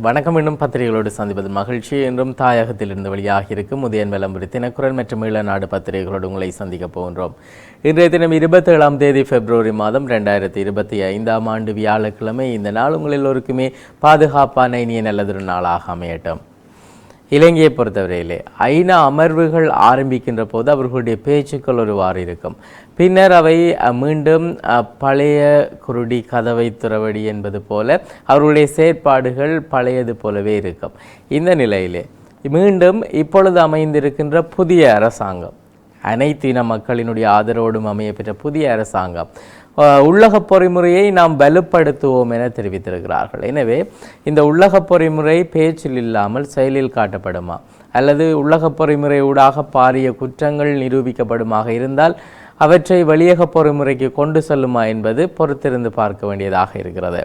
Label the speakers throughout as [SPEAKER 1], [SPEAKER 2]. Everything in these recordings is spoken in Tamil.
[SPEAKER 1] வணக்கம். என்னும் பத்திரிகைகளோடு சந்திப்பது மகிழ்ச்சி. என்றும் தாயகத்திலிருந்து வெளியாக இருக்கும் உதயன் விளம்பரி தினக்குரல் மற்றும் ஈழநாடு பத்திரிகைகளோடு உங்களை சந்திக்க போகின்றோம். இன்றைய தினம் இருபத்தி ஏழாம் தேதி பிப்ரவரி மாதம் ரெண்டாயிரத்தி இருபத்தி ஐந்தாம் ஆண்டு வியாழக்கிழமை. இந்த நாள் உங்கள் எல்லோருக்குமே பாதுகாப்பான இனிய நல்லதொரு நாளாக அமையட்டும். இலங்கையை பொறுத்தவரையிலே ஐநா அமர்வுகள் ஆரம்பிக்கின்ற போது அவர்களுடைய பேச்சுக்கள் ஒருவாறு இருக்கும். பின்னர் அவை மீண்டும் பழைய குருடி கதவை துறவடி என்பது போல அவர்களுடைய செயற்பாடுகள் பழையது போலவே இருக்கும். இந்த நிலையிலே மீண்டும் இப்பொழுது அமைந்திருக்கின்ற புதிய அரசாங்கம் அனைத்து இன மக்களினுடைய ஆதரவோடும் அமையப்பெற்ற புதிய அரசாங்கம் உள்ளக பொறிமுறையை நாம் வலுப்படுத்துவோம் என தெரிவித்திருக்கிறார்கள். எனவே இந்த உள்ளக பொறிமுறை பேச்சில் இல்லாமல் செயலில் காட்டப்படுமா? அல்லது உள்ளக பொறிமுறை ஊடாக பாரிய குற்றங்கள் நிரூபிக்கப்படுமாக இருந்தால் அவற்றை வெளியக பொறிமுறைக்கு கொண்டு செல்லுமா என்பது பொறுத்திருந்து பார்க்க வேண்டியதாக இருக்கிறது.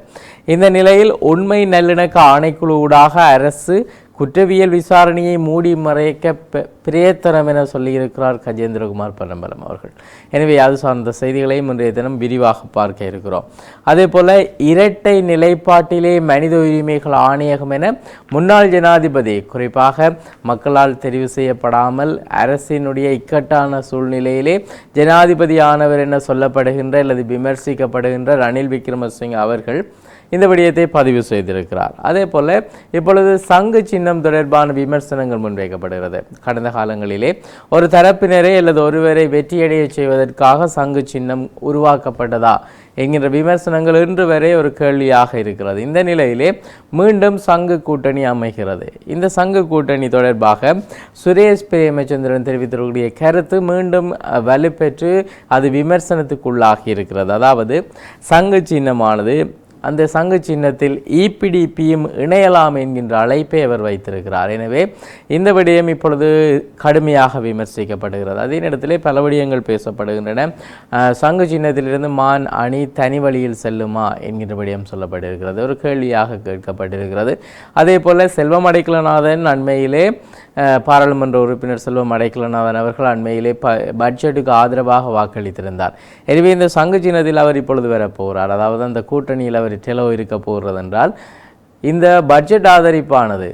[SPEAKER 1] இந்த நிலையில் உண்மை நல்லிணக்க ஆணைக்குழு ஊடாக அரசு குற்றவியல் விசாரணையை மூடி மறைக்க பிரேத்தனம் என சொல்லியிருக்கிறார் கஜேந்திரகுமார் பரம்பலம் அவர்கள். எனவே அது சார்ந்த செய்திகளையும் இன்றைய தினம் விரிவாக பார்க்க இருக்கிறோம். அதே போல இரட்டை நிலைப்பாட்டிலே மனித உரிமைகள் ஆணையகம் என முன்னாள் ஜனாதிபதி குறிப்பாக மக்களால் தெரிவு செய்யப்படாமல் அரசினுடைய இக்கட்டான சூழ்நிலையிலே ஜனாதிபதி ஆனவர் என சொல்லப்படுகின்ற அல்லது விமர்சிக்கப்படுகின்ற ரணில் விக்ரமசிங் அவர்கள் இந்த விடயத்தை பதிவு செய்திருக்கிறார். அதே போல இப்பொழுது சங்கு சின்னம் தொடர்பான விமர்சனங்கள் முன்வைக்கப்படுகிறது. கடந்த காலங்களிலே ஒரு தரப்பினரை அல்லது ஒருவரை வெற்றியடைய செய்வதற்காக சங்கு சின்னம் உருவாக்கப்பட்டதா என்கின்ற விமர்சனங்கள் இன்று வரை ஒரு கேள்வியாக இருக்கிறது. இந்த நிலையிலே மீண்டும் சங்கு கூட்டணி அமைகிறது. இந்த சங்கு கூட்டணி தொடர்பாக சுரேஷ் பிரேமச்சந்திரன் தெரிவித்திருக்கக்கூடிய கருத்து மீண்டும் வலுப்பெற்று அது விமர்சனத்துக்குள்ளாகி இருக்கிறது. அதாவது சங்கு சின்னமானது அந்த சங்கு சின்னத்தில் இபிடிபியும் இணையலாம் என்கின்ற அழைப்பை அவர் வைத்திருக்கிறார். எனவே இந்த விடயம் இப்பொழுது கடுமையாக விமர்சிக்கப்படுகிறது. அதே நேரத்திலே பல விடயங்கள் பேசப்படுகின்றன. சங்கு சின்னத்திலிருந்து மான் அணி தனி வழியில் செல்லுமா என்கின்ற விடயம் சொல்லப்பட்டிருக்கிறது. ஒரு கேள்வியாக கேட்கப்பட்டிருக்கிறது. அதே போல செல்வம் அடைக்கலநாதன் அண்மையிலே பாராளுமன்ற உறுப்பினர் செல்வம் அடைக்கலநாதன் அவர்கள் அண்மையிலே ப பட்ஜெட்டுக்கு ஆதரவாக வாக்களித்திருந்தார். எனவே இந்த சங்கு சின்னத்தில் அவர் இப்பொழுது வரப்போகிறார். அதாவது அந்த கூட்டணியில் அவர் டெலோ இருக்க போகிறதென்றால் இந்த பட்ஜெட் ஆதரிப்பானது.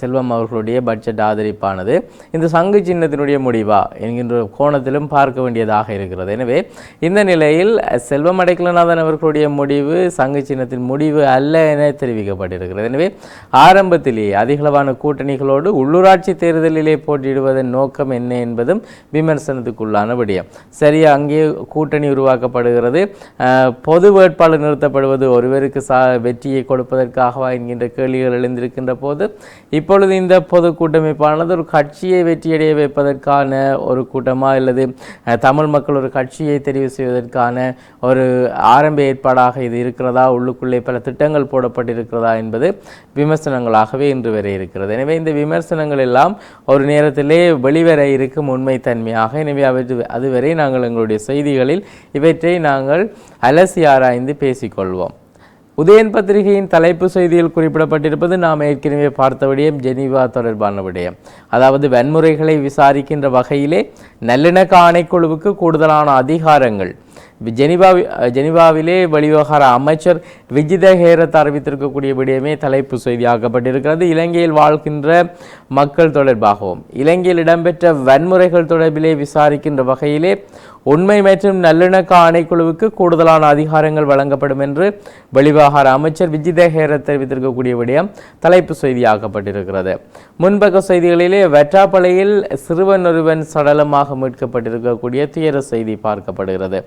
[SPEAKER 1] செல்வம் அவர்களுடைய பட்ஜெட் ஆதரிப்பானது. இந்த சங்கு சின்னத்தினுடைய முடிவா என்கின்ற கோணத்திலும் பார்க்க வேண்டியதாக இருக்கிறது. எனவே இந்த நிலையில் செல்வம் அடைக்கலநாதன் அவர்களுடைய முடிவு சங்கு சின்னத்தின் முடிவு அல்ல என தெரிவிக்கப்பட்டிருக்கிறது. எனவே ஆரம்பத்திலேயே அதிகளவான கூட்டணிகளோடு உள்ளூராட்சி தேர்தலிலே போட்டியிடுவதன் நோக்கம் என்ன என்பதும் விமர்சனத்துக்குள்ளான விடயம். சரியா அங்கே கூட்டணி உருவாக்கப்படுகிறது. பொது வேட்பாளர் நிறுத்தப்படுவது ஒருவருக்கு சா வெற்றியை கொடுப்பதற்காகவா என்கின்ற கேள்விகள் எழுந்திருக்கின்ற போது இப்பொழுது இந்த பொது கூட்டமைப்பானது ஒரு கட்சியை வெற்றியடைய வைப்பதற்கான ஒரு கூட்டமாக அல்லது தமிழ் மக்கள் ஒரு கட்சியை தெரிவு செய்வதற்கான ஒரு ஆரம்ப ஏற்பாடாக இது இருக்கிறதா? உள்ளுக்குள்ளே பல திட்டங்கள் போடப்பட்டிருக்கிறதா என்பது விமர்சனங்களாகவே இன்று வரை இருக்கிறது. எனவே இந்த விமர்சனங்கள் எல்லாம் ஒரு நேரத்திலே வெளிவர இருக்கும் உண்மைத்தன்மையாக. எனவே அவற்று அதுவரை நாங்கள் எங்களுடைய செய்திகளில் இவற்றை நாங்கள் அலசி ஆராய்ந்து பேசிக்கொள்வோம். உதயன் பத்திரிகையின் தலைப்பு செய்தியில் குறிப்பிடப்பட்டிருப்பது நாம் ஏற்கனவே பார்த்த விடயம் ஜெனீவா தொடர்பான விடயம். அதாவது வன்முறைகளை விசாரிக்கின்ற வகையிலே நல்லிணக்க ஆணைக்குழுவுக்கு கூடுதலான அதிகாரங்கள். ஜெனிவா ஜெனிவாவிலே வெளிவிவகார அமைச்சர் விஜித ஹேரத் அறிவித்திருக்கக்கூடிய விடயமே தலைப்பு செய்தியாக்கப்பட்டிருக்கிறது. இலங்கையில் வாழ்கின்ற மக்கள் தொடர்பாகவும் இலங்கையில் இடம்பெற்ற வன்முறைகள் தொடர்பிலே விசாரிக்கின்ற வகையிலே உண்மை மற்றும் நல்லிணக்க ஆணைக்குழுவுக்கு கூடுதலான அதிகாரங்கள் வழங்கப்படும் என்று வெளிவிவகார அமைச்சர் விஜித ஹேரத் தெரிவித்திருக்கக்கூடிய விடயம் தலைப்பு செய்தியாக்கப்பட்டிருக்கிறது. முன்பக்க செய்திகளிலே வெற்றாப்பளையில் சிறுவன் ஒருவன் சடலமாக மீட்கப்பட்டிருக்கக்கூடிய துயர செய்தி பார்க்கப்படுகிறது.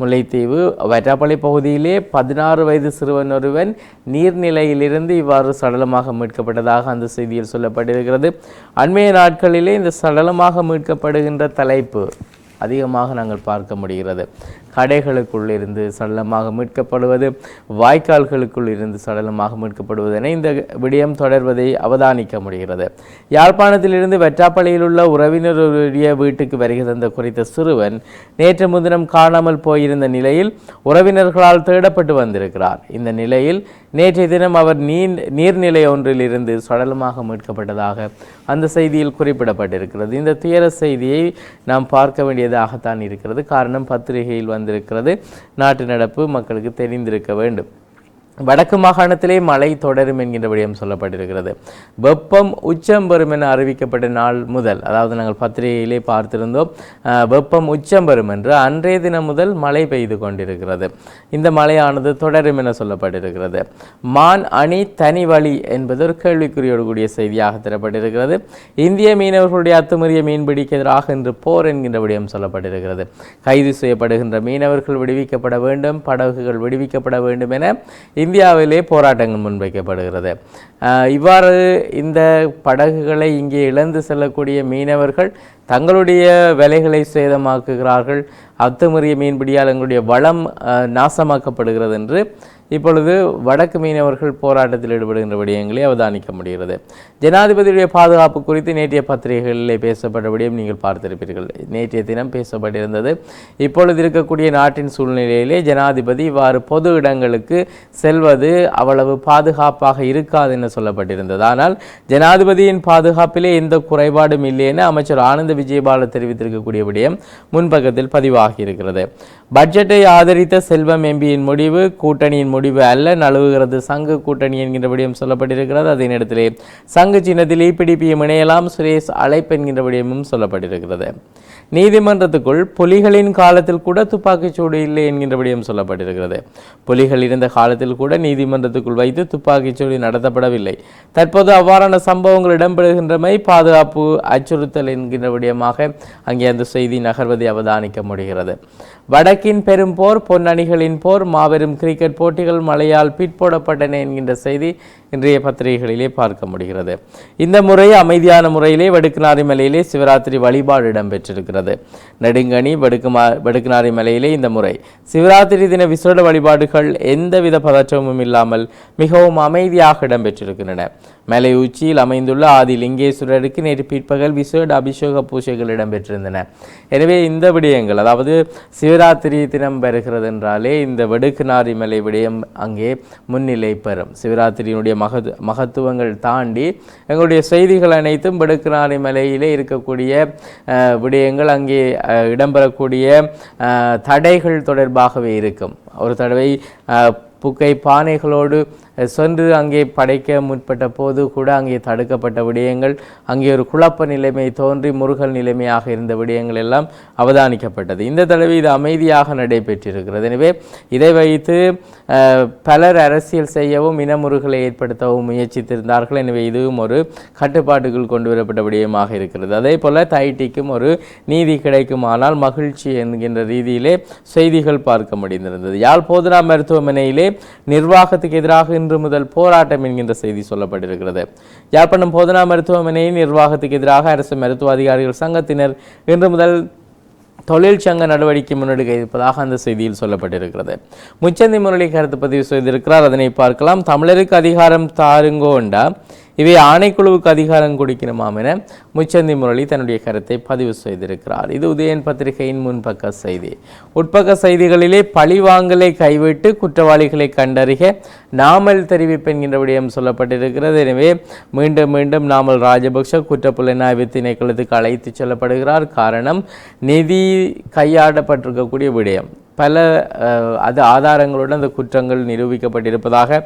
[SPEAKER 1] முல்லைத்தீவு வெற்றாப்பளை பகுதியிலே பதினாறு வயது சிறுவன் ஒருவன் நீர்நிலையிலிருந்து இவ்வாறு சடலமாக மீட்கப்பட்டதாக அந்த செய்தியில் சொல்லப்பட்டிருக்கிறது. அண்மைய நாட்களிலே இந்த சடலமாக மீட்கப்படுகின்ற தலைப்பு அதிகமாக நாங்கள் பார்க்க முடிகிறது. கடைகளுக்குள் இருந்து சடலமாக மீட்கப்படுவது வாய்க்கால்களுக்குள் இருந்து சடலமாக மீட்கப்படுவது என இந்த விடயம் தொடர்வதை அவதானிக்க முடிகிறது. யாழ்ப்பாணத்திலிருந்து வெற்றாப்பள்ளியில் உள்ள உறவினருடைய வீட்டுக்கு வருகை தந்த குறித்த சிறுவன் நேற்று முன்தினம் காணாமல் போயிருந்த நிலையில் உறவினர்களால் தேடப்பட்டு வந்திருக்கிறார். இந்த நிலையில் நேற்றைய தினம் அவர் நீர் நீர்நிலை ஒன்றில் இருந்து சடலமாக மீட்கப்பட்டதாக அந்த செய்தியில் குறிப்பிடப்பட்டிருக்கிறது. இந்த துயர செய்தியை நாம் பார்க்க வேண்டியதாகத்தான் இருக்கிறது. காரணம் பத்திரிகையில் வந்திருக்கிறது நாட்டு நடப்பு மக்களுக்கு தெரிந்திருக்க வேண்டும். வடக்கு மாகாணத்திலே மழை தொடரும் என்கின்ற விடயம் சொல்லப்பட்டிருக்கிறது. வெப்பம் உச்சம் பெறும் என அறிவிக்கப்பட்ட நாள் முதல் அதாவது நாங்கள் பத்திரிகையிலே பார்த்திருந்தோம் வெப்பம் உச்சம் பெறும் என்று அன்றைய தினம் முதல் மழை பெய்து கொண்டிருக்கிறது. இந்த மழையானது தொடரும் என சொல்லப்பட்டிருக்கிறது. மான் அணி தனி வழி என்பது ஒரு கேள்விக்குறியோடு கூடிய செய்தியாக தரப்பட்டிருக்கிறது. இந்திய மீனவர்களுடைய அத்துமீறிய மீன்பிடிக்கு எதிராக இன்று போர் என்கின்ற விடயம் சொல்லப்பட்டிருக்கிறது. கைது செய்யப்படுகின்ற மீனவர்கள் விடுவிக்கப்பட வேண்டும் படகுகள் விடுவிக்கப்பட வேண்டும் என இந்தியாவிலே போராட்டங்கள் முன்வைக்கப்படுகிறது. இவ்வாறு இந்த படகுகளை இங்கே இழந்து செல்லக்கூடிய மீனவர்கள் தங்களுடைய வேலைகளை சேதமாக்குகிறார்கள். அத்துமறிய மீன்பிடியால் எங்களுடைய வளம் நாசமாக்கப்படுகிறது என்று இப்பொழுது வடக்கு மீனவர்கள் போராட்டத்தில் ஈடுபடுகின்ற விடயங்களை அவதானிக்க முடிகிறது. ஜனாதிபதியுடைய பாதுகாப்பு குறித்து நேற்றைய பத்திரிகைகளிலே பேசப்பட்ட விடயம் நீங்கள் பார்த்திருப்பீர்கள். நேற்றைய தினம் பேசப்பட்டிருந்தது. இப்பொழுது இருக்கக்கூடிய நாட்டின் சூழ்நிலையிலே ஜனாதிபதி இவ்வாறு பொது இடங்களுக்கு செல்வது அவ்வளவு பாதுகாப்பாக இருக்காது என சொல்லப்பட்டிருந்தது. ஆனால் ஜனாதிபதியின் பாதுகாப்பிலே எந்த குறைபாடும் இல்லை என அமைச்சர் ஆனந்த விஜயபால தெரிவித்திருக்கக்கூடிய விடயம் முன்பக்கத்தில் பதிவாகி இருக்கிறது. பட்ஜெட்டை ஆதரித்த செல்வம் எம்பியின் முடிவு கூட்டணியின் முடிவு அல்ல. நழுவுகிறது சங்கு கூட்டணி என்கின்றபடியும் சொல்லப்பட்டிருக்கிறது. அதே நேரத்திலே சங்கு சின்னத்தில் இப்பிடிப்பியும் இணையலாம். சுரேஷ் அழைப்பு என்கின்றபடியும் சொல்லப்பட்டிருக்கிறது. நீதிமன்றத்துக்குள் புலிகளின் காலத்தில் கூட துப்பாக்கிச்சூடு இல்லை என்கின்றபடியும் சொல்லப்பட்டிருக்கிறது. புலிகள் இருந்த காலத்தில் கூட நீதிமன்றத்துக்குள் வைத்து துப்பாக்கிச்சூடு நடத்தப்படவில்லை. தற்போது அவ்வாறான சம்பவங்கள் இடம்பெறுகின்றமை பாதுகாப்பு அச்சுறுத்தல் என்கின்றபடியமாக அங்கே அந்த செய்தி நகர்வதை அவதானிக்க முடிகிறது. வடக்கின் பெரும் போர் பொன்னணிகளின் போர் மாபெரும் கிரிக்கெட் போட்டிகள் மழையால் பிற்போடப்பட்டன என்கின்ற செய்தி இன்றைய பத்திரிகைகளிலே பார்க்க முடிகிறது. இந்த முறை அமைதியான முறையிலே வடுக்குநாரி மலையிலே சிவராத்திரி வழிபாடு இடம்பெற்றிருக்கிறது. நெடுங்கணி வடுக்குமா வடுக்குநாரி மலையிலே இந்த முறை. சிவராத்திரி தின விசேட வழிபாடுகள் எந்தவித பதற்றமும் இல்லாமல் மிகவும் அமைதியாக இடம்பெற்றிருக்கின்றன. மலை உச்சியில் அமைந்துள்ள ஆதி லிங்கேஸ்வரருக்கு நேற்று பிற்பகல் விசேட அபிஷேக பூஜைகள் இடம்பெற்றிருந்தன. எனவே இந்த விடயங்கள் அதாவது சிவராத்திரி தினம் வருகிறது என்றாலே இந்த வெடுக்குநாரி மலை விடயம் அங்கே முன்னிலை பெறும். சிவராத்திரியினுடைய மகது மகத்துவங்கள் தாண்டி எங்களுடைய செய்திகள் அனைத்தும் வெடுக்குநாரி மலையிலே இருக்கக்கூடிய விடயங்கள் அங்கே இடம்பெறக்கூடிய தடைகள் தொடர்பாகவே இருக்கும். ஒரு தடவை புக்கை பானைகளோடு சென்று அங்கே படைக்க முற்பட்ட போது கூட அங்கே தடுக்கப்பட்ட விடயங்கள் அங்கே ஒரு குழப்ப நிலைமை தோன்றி முருகல் நிலைமையாக இருந்த விடயங்கள் எல்லாம் அவதானிக்கப்பட்டது. இந்த தடவை இது அமைதியாக நடைபெற்றிருக்கிறது. எனவே இதை வைத்து பலர் அரசியல் செய்யவும் இனமுறுகளை ஏற்படுத்தவும் முயற்சித்திருந்தார்கள். எனவே இதுவும் ஒரு கட்டுப்பாட்டுக்குள் கொண்டு வரப்பட்ட விடயமாக இருக்கிறது. அதே போல் தைட்டிக்கும் ஒரு நீதி கிடைக்குமானால் மகிழ்ச்சி என்கின்ற ரீதியிலே செய்திகள் பார்க்க முடிந்திருந்தது. யாழ் போதனா மருத்துவமனையிலே நிர்வாகத்துக்கு எதிராக இன்று முதல் போராட்டம் என்கின்ற செய்தி சொல்லப்பட்டிருக்கிறது. யாழ்ப்பாணம் போதனா மருத்துவமனையின் நிர்வாகத்துக்கு எதிராக அரசு மருத்துவ அதிகாரிகள் சங்கத்தினர் இன்று முதல் தொழிற்சங்க நடவடிக்கை முன்னெடுக்க இருப்பதாக அந்த செய்தியில் சொல்லப்பட்டிருக்கிறது. முச்சந்தி முரளி கருத்து பதிவு செய்திருக்கிறார். அதனை பார்க்கலாம். தமிழருக்கு அதிகாரம் தாருங்கோண்டா. இவை ஆணைக்குழுவுக்கு அதிகாரம் கொடுக்கணுமாம் என முச்சந்தி முரளி தன்னுடைய கருத்தை பதிவு செய்திருக்கிறார். இது உதயன் பத்திரிகையின் முன்பக்க செய்தி. உட்பக்க செய்திகளிலே பழிவாங்கலை கைவிட்டு குற்றவாளிகளை கண்டறிக நாமல் தெரிவிப்பு என்கின்ற விடயம் சொல்லப்பட்டிருக்கிறது. எனவே மீண்டும் மீண்டும் நாமல் ராஜபக்ஷ குற்றப்புலனாய்வு திணைக்களத்துக்கு அழைத்துச் செல்லப்படுகிறார். காரணம் நிதி கையாடப்பட்டிருக்கக்கூடிய விடயம். பல அது ஆதாரங்களுடன் அந்த குற்றங்கள் நிரூபிக்கப்பட்டிருப்பதாக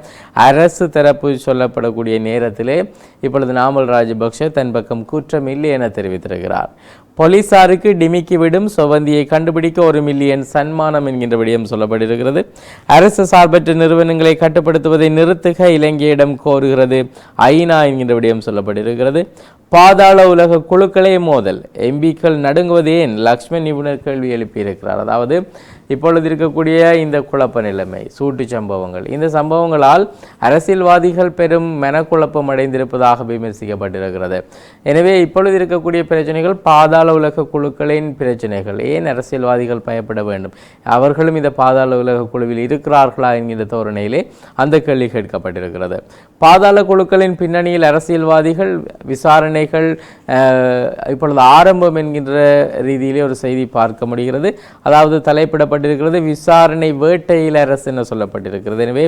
[SPEAKER 1] அரசு தரப்பு சொல்லப்படக்கூடிய நேரத்திலே இப்பொழுது நாமல் ராஜபக்ஷ தன் பக்கம் குற்றம் இல்லை என தெரிவித்திருக்கிறார். போலீசாருக்கு டிமிக்கி விடும் சொவந்தியை கண்டுபிடிக்க ஒரு மில்லியன் சன்மானம் என்கின்ற விடயம் சொல்லப்பட்டிருக்கிறது. அரசு சார்பற்ற நிறுவனங்களை கட்டுப்படுத்துவதை நிறுத்துக இலங்கையிடம் கோருகிறது ஐநா என்கின்ற விடயம் சொல்லப்பட்டிருக்கிறது. பாதாள உலக குழுக்களே மோதல். எம்பிக்கள் நடுங்குவது ஏன்? லக்ஷ்மண் நிபுணர் கேள்வி எழுப்பியிருக்கிறார். அதாவது இப்பொழுது இருக்கக்கூடிய இந்த குழப்ப நிலைமை சூட்டு சம்பவங்கள். இந்த சம்பவங்களால் அரசியல்வாதிகள் பெரும் மனக்குழப்பம் அடைந்திருப்பதாக விமர்சிக்கப்பட்டிருக்கிறது. எனவே இப்பொழுது இருக்கக்கூடிய பிரச்சனைகள் பாதாள உலக குழுக்களின் பிரச்சனைகள். ஏன் அரசியல்வாதிகள் பயப்பட வேண்டும்? அவர்களும் இந்த பாதாள உலக குழுவில் இருக்கிறார்களா என்கிற தோரணையிலே அந்த கேள்வி கேட்கப்பட்டிருக்கிறது. பாதாள குழுக்களின் பின்னணியில் அரசியல்வாதிகள் விசாரணை பிரச்சனைகள் இப்பொழுது ஆரம்பம் என்கின்ற ரீதியிலே ஒரு செய்தி பார்க்க முடிகிறது. அதாவது தலைப்பிடப்பட்டிருக்கிறது விசாரணை வேட்டையில் அரசு என சொல்லப்பட்டிருக்கிறது. எனவே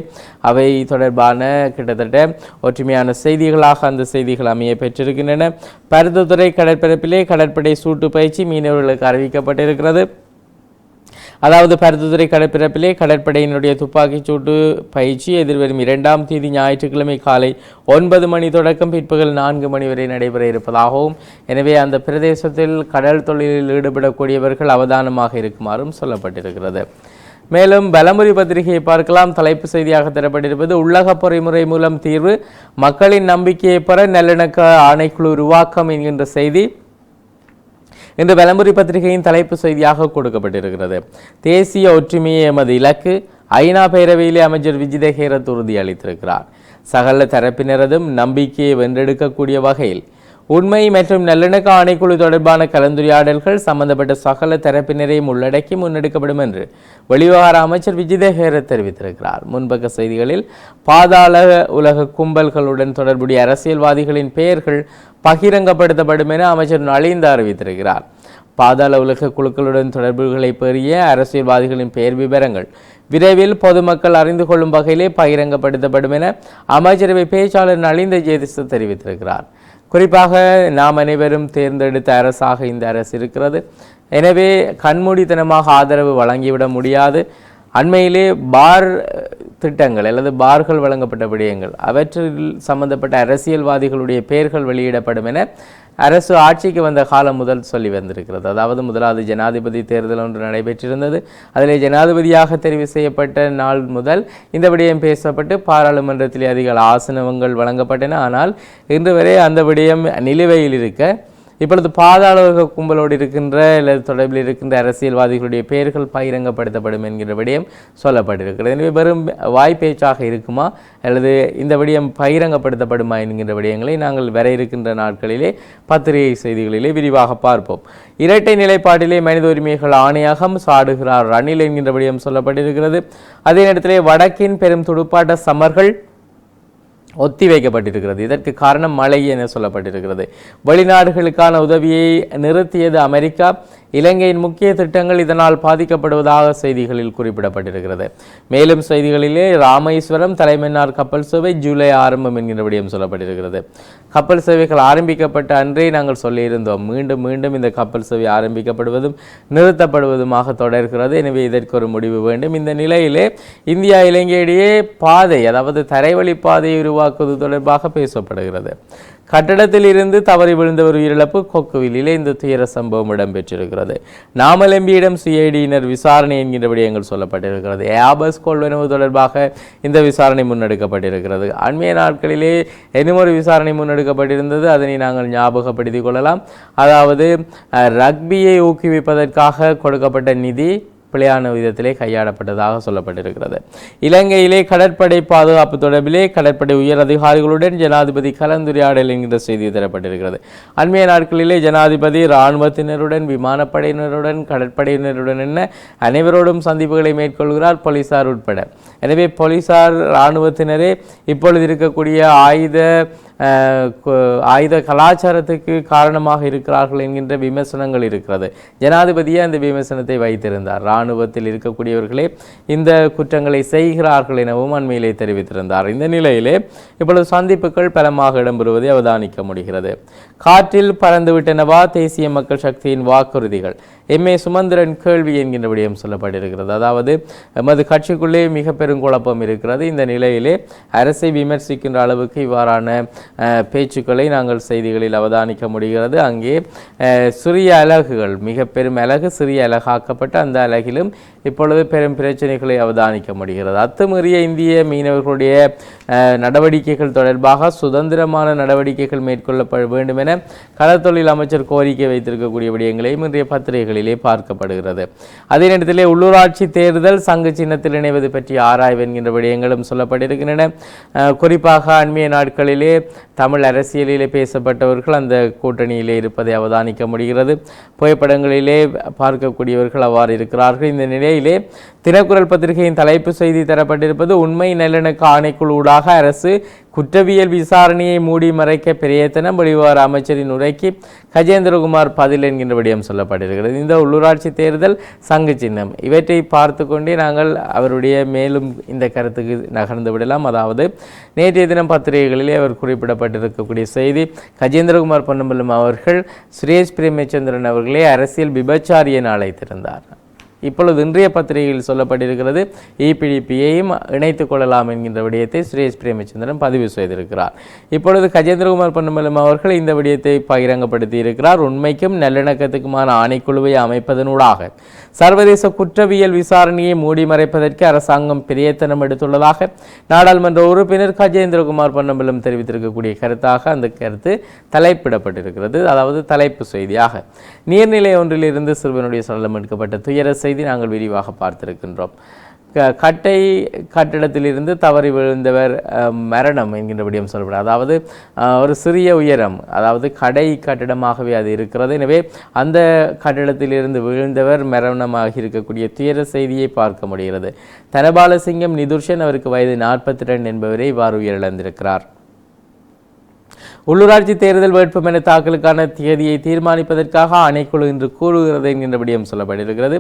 [SPEAKER 1] அவை தொடர்பான கிட்டத்தட்ட ஒற்றுமையான செய்திகளாக அந்த செய்திகள் அமைய பெற்றிருக்கின்றன. பருத்தித்துறை கடற்பரப்பிலே கடற்படை சூட்டு பயிற்சி மீனவர்களுக்கு அறிவிக்கப்பட்டிருக்கிறது. அதாவது பருத்துத்துறை கடற்பிறப்பிலே கடற்படையினுடைய துப்பாக்கிச்சூட்டு பயிற்சி எதிர்வரும் இரண்டாம் தேதி ஞாயிற்றுக்கிழமை காலை ஒன்பது மணி தொடக்கம் பிற்பகல் நான்கு மணி வரை நடைபெற இருப்பதாகவும் எனவே அந்த பிரதேசத்தில் கடல் தொழிலில் ஈடுபடக்கூடியவர்கள் அவதானமாக இருக்குமாறும் சொல்லப்பட்டிருக்கிறது. மேலும் பலமுறை பத்திரிகையை பார்க்கலாம். தலைப்பு செய்தியாக தரப்பட்டிருப்பது உள்ளக பொறிமுறை மூலம் தீர்வு மக்களின் நம்பிக்கையை பெற நல்லிணக்க ஆணைக்குழு உருவாக்கம் என்கின்ற செய்தி இன்று பலமுறை பத்திரிகையின் தலைப்பு செய்தியாக கொடுக்கப்பட்டிருக்கிறது. தேசிய ஒற்றுமையை எமது இலக்கு ஐநா பேரவையிலே அமைச்சர் விஜித ஹேரத் உறுதி அளித்திருக்கிறார். சகல தரப்பினரதும் நம்பிக்கையை வென்றெடுக்கக்கூடிய வகையில் உண்மை மற்றும் நல்லிணக்க ஆணைக்குழு தொடர்பான கலந்துரையாடல்கள் சம்பந்தப்பட்ட சகல தரப்பினரையும் உள்ளடக்கி முன்னெடுக்கப்படும் என்று வெளிவிவகார அமைச்சர் விஜித தெரிவித்திருக்கிறார். முன்பக்க செய்திகளில் பாதாள உலக கும்பல்களுடன் தொடர்புடைய அரசியல்வாதிகளின் பெயர்கள் பகிரங்கப்படுத்தப்படும் என அமைச்சர் நலிந்து அறிவித்திருக்கிறார். பாதாள உலக குழுக்களுடன் தொடர்புகளை பெறிய அரசியல்வாதிகளின் பெயர் விவரங்கள் விரைவில் பொதுமக்கள் அறிந்து கொள்ளும் வகையிலே பகிரங்கப்படுத்தப்படும் என அமைச்சரவை பேச்சாளர் நலிந்த ஜெயதிஷ தெரிவித்திருக்கிறார். குறிப்பாக நாம் அனைவரும் தேர்ந்தெடுத்த அரசாக இந்த அரசு இருக்கிறது. எனவே கண்மூடித்தனமாக ஆதரவு வழங்கிவிட முடியாது. அண்மையிலே பார் திட்டங்கள் அல்லது பார்கள் வழங்கப்பட்ட விடயங்கள் அவற்றில் சம்பந்தப்பட்ட அரசியல்வாதிகளுடைய பெயர்கள் வெளியிடப்படும் என அரசு ஆட்சிக்கு வந்த காலம் முதல் சொல்லி வந்திருக்கிறது. அதாவது முதலாவது ஜனாதிபதி தேர்தல் ஒன்று நடைபெற்றிருந்தது. அதிலே ஜனாதிபதியாக தெரிவு செய்யப்பட்ட நாள் முதல் இந்த விடயம் பேசப்பட்டு பாராளுமன்றத்தில் அதிக ஆசனங்கள் வழங்கப்பட்டன. ஆனால் இன்று வரை அந்த விடயம் நிலுவையில் இருக்க இப்பொழுது பாதாள கும்பலோடு இருக்கின்ற அல்லது தொடர்பில் இருக்கின்ற அரசியல்வாதிகளுடைய பெயர்கள் பகிரங்கப்படுத்தப்படும் என்கிற விடயம் சொல்லப்பட்டிருக்கிறது. எனவே வெறும் வாய்ப்பேச்சாக இருக்குமா? அல்லது இந்த விடயம் பகிரங்கப்படுத்தப்படுமா என்கின்ற விடயங்களை நாங்கள் வர இருக்கின்ற நாட்களிலே பத்திரிகை செய்திகளிலே விரிவாக பார்ப்போம். இரட்டை நிலைப்பாட்டிலே மனித உரிமைகள் ஆணையகம் சாடுகிறார் ரணில் என்கின்ற விடயம் சொல்லப்பட்டிருக்கிறது. அதே நேரத்திலே வடக்கின் பெரும் துடுப்பாட்ட சமர்கள் ஒத்தி வைக்கப்பட்டிருக்கிறது இதற்கு காரணம் மழை என சொல்லப்பட்டிருக்கிறது. வெளிநாடுகளுக்கான உதவியை நிறுத்தியது அமெரிக்கா. இலங்கையின் முக்கிய திட்டங்கள் இதனால் பாதிக்கப்படுவதாக செய்திகளில் குறிப்பிடப்பட்டிருக்கிறது. மேலும் செய்திகளிலே ராமேஸ்வரம் தலைமன்னார் கப்பல் சேவை ஜூலை ஆரம்பம் என்கிற விடயம் சொல்லப்பட்டிருக்கிறது. கப்பல் சேவைகள் ஆரம்பிக்கப்பட்ட அன்றே நாங்கள் சொல்லியிருந்தோம். மீண்டும் மீண்டும் இந்த கப்பல் சேவை ஆரம்பிக்கப்படுவதும் நிறுத்தப்படுவதுமாக தொடர்கிறது. எனவே இதற்கு ஒரு முடிவு வேண்டும். இந்த நிலையிலே இந்தியா இலங்கையிடையே பாதை அதாவது தரைவழி பாதையை உருவாக்குவது தொடர்பாக பேசப்படுகிறது. கட்டடத்தில் இருந்து தவறி விழுந்தவர் உயிரிழப்பு கொக்குவிலே இந்த துயர சம்பவம் இடம்பெற்றிருக்கிறது. நாமலம்பியிடம் சிஐடியினர் விசாரணை என்கின்ற விடயங்கள் சொல்லப்பட்டிருக்கிறது. ஏபஸ் கொள்வனவு தொடர்பாக இந்த விசாரணை முன்னெடுக்கப்பட்டிருக்கிறது. அண்மைய நாட்களிலே இன்னும் ஒரு விசாரணை முன்னெடுக்கப்பட்டிருந்தது. அதனை நாங்கள் ஞாபகப்படுத்திக் கொள்ளலாம். அதாவது ரக்பியை ஊக்குவிப்பதற்காக கொடுக்கப்பட்ட நிதி பிழையான விதத்திலே கையாடப்பட்டதாக சொல்லப்பட்டிருக்கிறது. இலங்கையிலே கடற்படை பாதுகாப்பு தொடர்பிலே கடற்படை உயர் அதிகாரிகளுடன் ஜனாதிபதி கலந்துரையாடல் என்கிற செய்தி தரப்பட்டிருக்கிறது. அண்மைய நாட்களிலே ஜனாதிபதி இராணுவத்தினருடன் விமானப்படையினருடன் கடற்படையினருடன் என்ன அனைவரோடும் சந்திப்புகளை மேற்கொள்கிறார் போலீசார் உட்பட. எனவே போலீசார் இராணுவத்தினரே இப்பொழுது இருக்கக்கூடிய ஆயுத ஆயுத கலாச்சாரத்துக்கு காரணமாக இருக்கிறார்கள் என்கின்ற விமர்சனங்கள் இருக்கிறது. ஜனாதிபதியே அந்த விமர்சனத்தை வைத்திருந்தார். இராணுவத்தில் இருக்கக்கூடியவர்களே இந்த குற்றங்களை செய்கிறார்கள் எனவும் அண்மையிலே தெரிவித்திருந்தார். இந்த நிலையிலே இப்பொழுது சந்திப்புகள் பலமாக இடம்பெறுவதை அவதானிக்க முடிகிறது. காற்றில் பறந்துவிட்டனவா? தேசிய மக்கள் சக்தியின் வாக்குறுதிகள். எம். ஏ. சுமந்திரன் கேள்வி என்கின்ற விடயம் சொல்லப்பட்டிருக்கிறது. அதாவது எமது கட்சிக்குள்ளே மிக பெரும் குழப்பம் இருக்கிறது. இந்த நிலையிலே அரசை விமர்சிக்கின்ற அளவுக்கு இவ்வாறான பேச்சுக்களை நாங்கள் செய்திகளில் அவதானிக்க முடிகிறது. அங்கே சிறிய அலகுகள் மிக பெரும் அலகு சிறிய அலகாக்கப்பட்டு அந்த அலகிலும் இப்பொழுது பெரும் பிரச்சனைகளை அவதானிக்க முடிகிறது. அத்துமீறிய இந்திய மீனவர்களுடைய நடவடிக்கைகள் தொடர்பாக சுதந்திரமான நடவடிக்கைகள் மேற்கொள்ளப்பட வேண்டும் என கடற்தொழில் அமைச்சர் கோரிக்கை வைத்திருக்கக்கூடிய விடயங்களையும் இன்றைய பத்திரிகைகளில் பார்க்கப்படுகிறது. அதே நேரத்திலே உள்ளூராட்சி தேர்தல் சங்கு சின்னத்தில் இணைவது பற்றி ஆராய்வு என்கின்ற விடயங்களும் சொல்லப்பட்டிருக்கின்றன. குறிப்பாக அண்மைய நாட்களிலே தமிழ் அரசியலிலே பேசப்பட்டவர்கள் அந்த கூட்டணியிலே இருப்பதை அவதானிக்க முடிகிறது. புகைப்படங்களிலே பார்க்கக்கூடியவர்கள் அவ்வாறு இருக்கிறார்கள். இந்த நிலையிலே தினக்குரல் பத்திரிகையின் தலைப்பு செய்தி தரப்பட்டிருப்பது உண்மை நல்லிணக்க ஆணைக்குழு ஊடாக அரசு குற்றவியல் விசாரணையை மூடி மறைக்க பிரயத்தனம் வெளிவார அமைச்சரின் உரைக்கு கஜேந்திரகுமார் பதில் என்கின்ற விடயம் சொல்லப்பட்டிருக்கிறது. இந்த உள்ளூராட்சி தேர்தல் சங்கு சின்னம். இவற்றை பார்த்து கொண்டே நாங்கள் அவருடைய மேலும் இந்த கருத்துக்கு நகர்ந்து விடலாம். அதாவது நேற்றைய தினம் பத்திரிகைகளிலே அவர் குறிப்பிடப்பட்டிருக்கக்கூடிய செய்தி கஜேந்திரகுமார் பொன்னம்பலம் அவர்கள் சுரேஷ் பிரேமச்சந்திரன் அவர்களே அரசியல் விபச்சாரியன் அழைத்திருந்தார் இப்பொழுது இன்றைய பத்திரிகையில் சொல்லப்பட்டிருக்கிறது இபிடிபியையும் இணைத்துக் கொள்ளலாம் என்கின்ற விடயத்தை சுரேஷ் பிரேமச்சந்திரன் பதிவு செய்திருக்கிறார். இப்பொழுது கஜேந்திரகுமார் பொன்னம்பலம் அவர்கள் இந்த விடயத்தை பகிரங்கப்படுத்தி இருக்கிறார் உண்மைக்கும் நல்லிணக்கத்துக்குமான ஆணைக்குழுவை அமைப்பதனூடாக. சர்வதேச குற்றவியல் விசாரணையை மூடி மறைப்பதற்கு அரசாங்கம் பிரயத்தனம் எடுத்துள்ளதாக நாடாளுமன்ற உறுப்பினர் கஜேந்திரகுமார் பொன்னம்பலம் தெரிவித்திருக்கக்கூடிய கருத்தாக அந்த கருத்து தலைப்பிடப்பட்டிருக்கிறது. அதாவது தலைப்பு செய்தியாக நீர்நிலை ஒன்றிலிருந்து சிறுவனுடைய சடலம் எடுக்கப்பட்ட துயர செய்தி நாங்கள் விரிவாக பார்த்திருக்கின்றோம். க- கட்டை கட்டிடத்திலிருந்து தவறி விழுந்தவர் மரணம் என்கின்ற விடயம் சொல்லப்படும். அதாவது ஒரு சிறிய உயரம் அதாவது கடை கட்டிடமாகவே அது இருக்கிறது. எனவே அந்த கட்டிடத்திலிருந்து விழுந்தவர் மரணமாக இருக்கக்கூடிய துயர செய்தியை பார்க்க முடிகிறது. தனபாலசிங்கம் நிதுர்ஷன் அவருக்கு வயது நாற்பத்தி ரெண்டு என்பவரை இவ்வாறு உயிரிழந்திருக்கிறார். உள்ளூராட்சி தேர்தல் வேட்புமனு தாக்கலுக்கான தேதியை தீர்மானிப்பதற்காக ஆணைக்குழு இன்று கூறுகிறது என்கின்ற விடயம் சொல்லப்பட்டிருக்கிறது.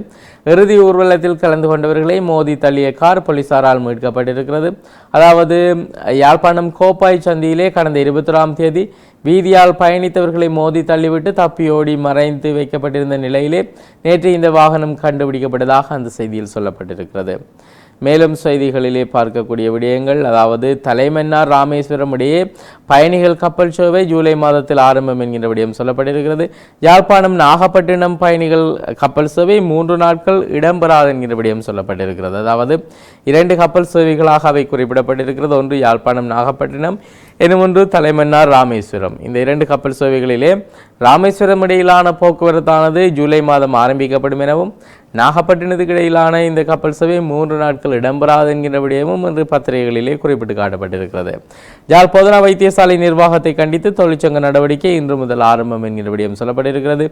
[SPEAKER 1] இறுதி ஊர்வலத்தில் கலந்து கொண்டவர்களை மோதி தள்ளிய கார் போலீசாரால் மீட்கப்பட்டிருக்கிறது. அதாவது யாழ்ப்பாணம் கோப்பாய் சந்தியிலே கடந்த இருபத்தொராம் தேதி வீதியால் பயணித்தவர்களை மோதி தள்ளிவிட்டு தப்பியோடி மறைந்து வைக்கப்பட்டிருந்த நிலையிலே நேற்று இந்த வாகனம் கண்டுபிடிக்கப்பட்டதாக அந்த செய்தியில் சொல்லப்பட்டிருக்கிறது. மேலும் செய்திகளிலே பார்க்கக்கூடிய விடயங்கள் அதாவது தலைமன்னார் ராமேஸ்வரம் இடையே பயணிகள் கப்பல் சேவை ஜூலை மாதத்தில் ஆரம்பம் என்கின்ற விடயம் சொல்லப்பட்டிருக்கிறது. யாழ்ப்பாணம் நாகப்பட்டினம் பயணிகள் கப்பல் சேவை மூன்று நாட்கள் இடம்பெறாது என்கிற விடயம் சொல்லப்பட்டிருக்கிறது. அதாவது இரண்டு கப்பல் சேவைகளாக அவை குறிப்பிடப்பட்டிருக்கிறது. ஒன்று யாழ்ப்பாணம் நாகப்பட்டினம் எனும் ஒன்று தலைமன்னார் ராமேஸ்வரம். இந்த இரண்டு கப்பல் சேவைகளிலே ராமேஸ்வரம் இடையிலான போக்குவரத்தானது ஜூலை மாதம் ஆரம்பிக்கப்படும் எனவும் நாகப்பட்டினத்துக்கு இடையிலான இந்த கப்பல் சேவை மூன்று நாட்கள் இடம்பெறாது என்கின்ற விடயமும் இன்று பத்திரிகைகளிலே குறிப்பிட்டு காட்டப்பட்டிருக்கிறது ஜால் போதனா வைத்தியசாலை நிர்வாகத்தை கண்டித்து தொழிற்சங்க நடவடிக்கை இன்று முதல் ஆரம்பம் என்கிற விடயம் சொல்லப்பட்டிருக்கிறது.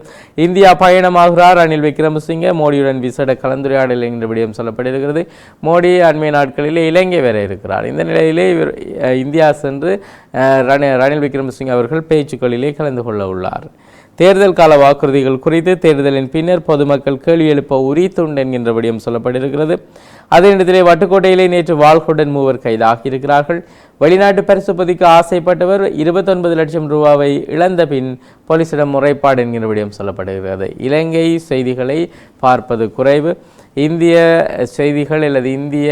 [SPEAKER 1] இந்தியா பயணமாகிறார் ரணில் விக்ரமசிங்க. மோடியுடன் விசேட கலந்துரையாடல் என்கிற விடயம் சொல்லப்பட்டிருக்கிறது. மோடி அண்மை நாட்களிலே இலங்கை வர இருக்கிறார். இந்த நிலையிலே இவர் இந்தியா சென்று ரணில் ரணில் விக்ரமசிங்க அவர்கள் பேச்சுக்களிலே கலந்து கொள்ள உள்ளார். தேர்தல் கால வாக்குறுதிகள் குறித்து தேர்தலின் பின்னர் பொதுமக்கள் கேள்வி எழுப்ப உரித்துண்டு என்கின்ற விடயம் சொல்லப்பட்டிருக்கிறது. அதே நேரத்திலே வட்டுக்கோட்டையிலே நேற்று வாழ்குடன் மூவர் கைதாகி இருக்கிறார்கள் வெளிநாட்டு பரிசுப்பதிக்கு ஆசைப்பட்டவர் இருபத்தொன்பது லட்சம் ரூபாவை இழந்த பின் போலீசிடம் முறைப்பாடு என்கிற விடயம் சொல்லப்படுகிறது இலங்கை செய்திகளை பார்ப்பது குறைவு. இந்திய செய்திகள் அல்லது இந்திய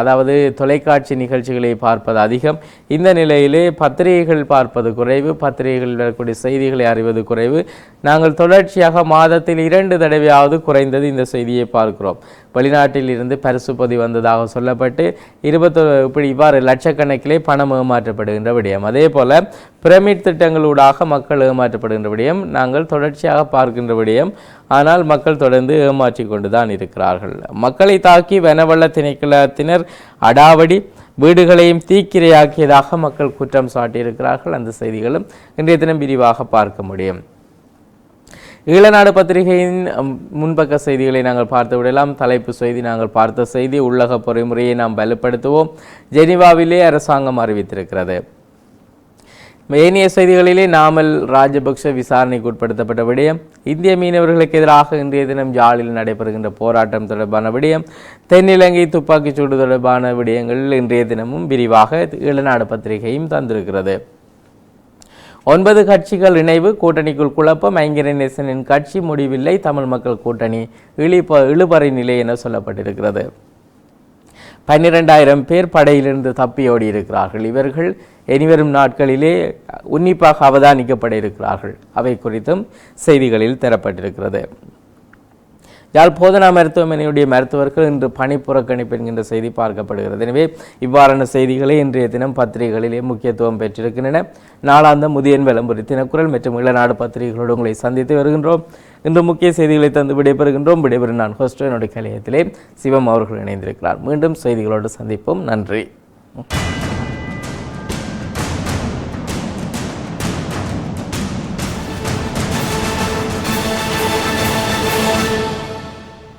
[SPEAKER 1] அதாவது தொலைக்காட்சி நிகழ்ச்சிகளை பார்ப்பது அதிகம். இந்த நிலையிலே பத்திரிகைகள் பார்ப்பது குறைவு. பத்திரிகைகளில் வரக்கூடிய செய்திகளை அறிவது குறைவு. நாங்கள் தொடர்ச்சியாக மாதத்தில் இரண்டு தடவையாவது குறைந்தது இந்த செய்தியை பார்க்கிறோம். வெளிநாட்டில் இருந்து பரிசு பொதி வந்ததாக சொல்லப்பட்டு இருபத்தொரு இப்படி இவ்வாறு லட்சக்கணக்கிலே பணம் ஏமாற்றப்படுகின்ற விடயம். அதே போல் பிரமிட் திட்டங்களூடாக மக்கள் ஏமாற்றப்படுகின்ற விடயம். நாங்கள் தொடர்ச்சியாக பார்க்கின்ற விடயம் ஆனால் மக்கள் தொடர்ந்து ஏமாற்றி கொண்டுதான் இருக்கிறார்கள். மக்களை தாக்கி வனவள திணைக்களத்தினர் அடாவடி வீடுகளையும் தீக்கிரையாக்கியதாக மக்கள் குற்றம் சாட்டியிருக்கிறார்கள். அந்த செய்திகளும் இன்றைய தினம் விரிவாக பார்க்க முடியும். ஈழநாடு பத்திரிகையின் முன்பக்க செய்திகளை நாங்கள் பார்த்து விடலாம். தலைப்பு செய்தி நாங்கள் பார்த்த செய்தி உள்ளக பொறிமுறையை நாம் வலுப்படுத்துவோம். ஜெனீவாவிலே அரசாங்கம் அறிவித்திருக்கிறது. ஏனைய செய்திகளிலே நாமல் ராஜபக்ஷ விசாரணைக்கு உட்படுத்தப்பட்ட விடயம் இந்திய மீனவர்களுக்கு எதிராக இன்றைய தினம் ஜாலில் நடைபெறுகின்ற போராட்டம் தொடர்பான விடயம் தென்னிலங்கை துப்பாக்கிச் சூடு தொடர்பான விடயங்கள் இன்றைய தினமும் விரிவாக இளநாடு பத்திரிகையும் தந்திருக்கிறது. ஒன்பது கட்சிகள் இணைவு கூட்டணிக்குள் குழப்பம் ஐங்கரநேசனின் கட்சி முடிவில்லை தமிழ் மக்கள் கூட்டணி இழிப இழுபறை நிலை என சொல்லப்பட்டிருக்கிறது. பன்னிரெண்டாயிரம் பேர் படையிலிருந்து தப்பியோடி இருக்கிறார்கள். இவர்கள் இனிவரும் நாட்களிலே உன்னிப்பாக அவதானிக்கப்பட இருக்கிறார்கள். அவை குறித்தும் செய்திகளில் தரப்பட்டிருக்கிறது. யாழ் போதனா மருத்துவமனையுடைய மருத்துவர்கள் இன்று பணி புறக்கணிப்பு என்கின்ற செய்தி பார்க்கப்படுகிறது. எனவே இவ்வாறான செய்திகளை இன்றைய தினம் பத்திரிகைகளிலே முக்கியத்துவம் பெற்றிருக்கின்றன. நாளாந்த முதியன் விளம்பரி தினக்குரல் மற்றும் இளநாடு பத்திரிகைகளோடு உங்களை சந்தித்து வருகின்றோம். இன்று முக்கிய செய்திகளை தந்து விடைபெறுகின்றோம். விடைபெறும் நான் ஹோஸ்டோ என்னுடைய கலையத்திலே சிவம் அவர்கள் இணைந்திருக்கிறார். மீண்டும் செய்திகளோடு சந்திப்போம். நன்றி.